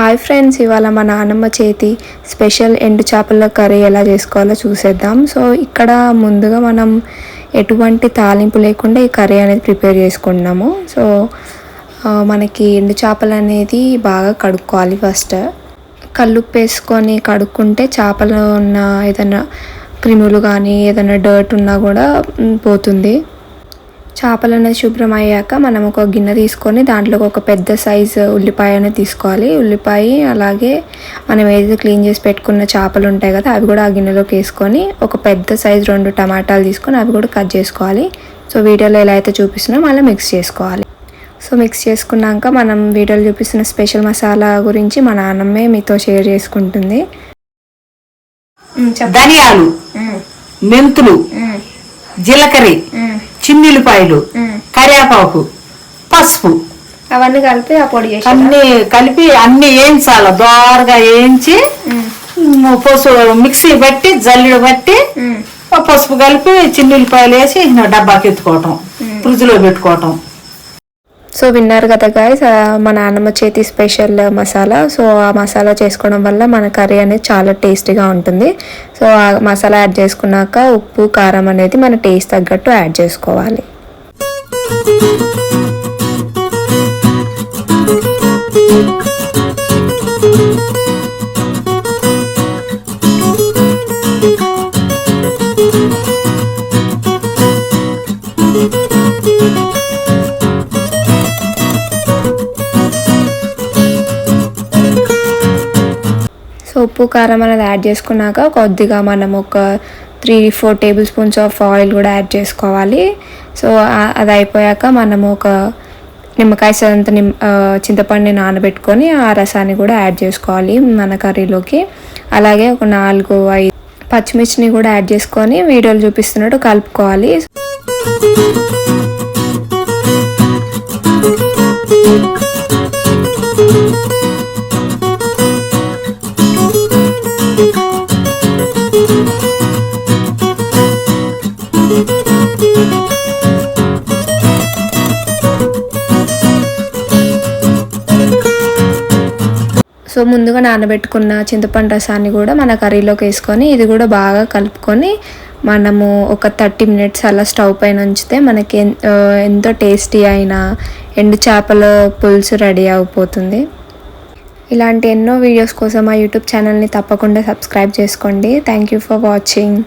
Hi friends ఇవాళ మా నాన్నమ్మ చేతి స్పెషల్ ఎండు చేపల కర్రీ ఎలా చేసుకోవాలో చూసేద్దాం. సో ఇక్కడ ముందుగా మనం ఎటువంటి తాలింపు లేకుండా ఈ కర్రీ అనేది ప్రిపేర్ చేసుకుంటున్నాము. సో మనకి ఎండు చేపలు అనేది బాగా కడుక్కోవాలి ఫస్ట్. కల్లుప్పు వేసుకొని కడుక్కుంటే చేపలో ఉన్న ఏదైనా క్రిములు కానీ ఏదైనా డర్ట్ ఉన్నా కూడా పోతుంది. చేపలు అనేది శుభ్రం అయ్యాక మనం ఒక గిన్నె తీసుకొని దాంట్లో ఒక పెద్ద సైజు ఉల్లిపాయ అనేది తీసుకోవాలి. ఉల్లిపాయ అలాగే మనం ఏదైతే క్లీన్ చేసి పెట్టుకున్న చేపలు ఉంటాయి కదా అవి కూడా ఆ గిన్నెలోకి వేసుకొని ఒక పెద్ద సైజు రెండు టమాటాలు తీసుకొని అవి కూడా కట్ చేసుకోవాలి. సో వీడియోలో ఎలా అయితే చూపిస్తున్నామో అలా మిక్స్ చేసుకోవాలి. సో మిక్స్ చేసుకున్నాక మనం వీడియోలో చూపిస్తున్న స్పెషల్ మసాలా గురించి మా నాన్నమ్మే మీతో షేర్ చేసుకుంటుంది. ధనియాలు మెంతులు జీలకర్ర చిన్నిల్లిపాయలు కరివేపాకు పసుపు. అవన్నీ కలిపి ఆ పొడి అన్ని కలిపి అన్ని వేయించాలి? దోరగా వేయించి పసుపు మిక్సీ బట్టి జల్లిడు బట్టి పసుపు కలిపి చిన్నిల్లిపాయలు వేసి డబ్బాకి ఎత్తుకోవటం ఫ్రిడ్జ్లో పెట్టుకోవటం. సో విన్నారు కదా గాయస్ మా నాన్నమ్మ చేతి స్పెషల్ మసాలా. సో ఆ మసాలా చేసుకోవడం వల్ల మన కర్రీ అనేది చాలా టేస్టీగా ఉంటుంది. సో ఆ మసాలా యాడ్ చేసుకున్నాక ఉప్పు కారం అనేది మన టేస్ట్ తగ్గట్టు యాడ్ చేసుకోవాలి. ఉప్పు కారం అనేది యాడ్ చేసుకున్నాక కొద్దిగా మనం ఒక three four tablespoons of oil కూడా యాడ్ చేసుకోవాలి. సో అది అయిపోయాక మనము ఒక నిమ్మకాయ సరంత నిమ్ చింతపండుని నానబెట్టుకొని ఆ రసాన్ని కూడా యాడ్ చేసుకోవాలి మన కర్రీలోకి. అలాగే ఒక నాలుగు ఐదు పచ్చిమిర్చిని కూడా యాడ్ చేసుకొని వీడియోలు చూపిస్తున్నట్టు కలుపుకోవాలి. సో ముందుగా నానబెట్టుకున్న చింతపండు రసాన్ని కూడా మన కర్రీలోకి వేసుకొని ఇది కూడా బాగా కలుపుకొని మనము ఒక థర్టీ మినిట్స్ అలా స్టవ్ పైన ఉంచితే మనకి ఎంతో టేస్టీ అయిన ఎండు చేపల పులుసు రెడీ అయిపోతుంది. ఇలాంటి ఎన్నో వీడియోస్ కోసం మా యూట్యూబ్ ఛానల్ని తప్పకుండా సబ్స్క్రైబ్ చేసుకోండి. Thank you for watching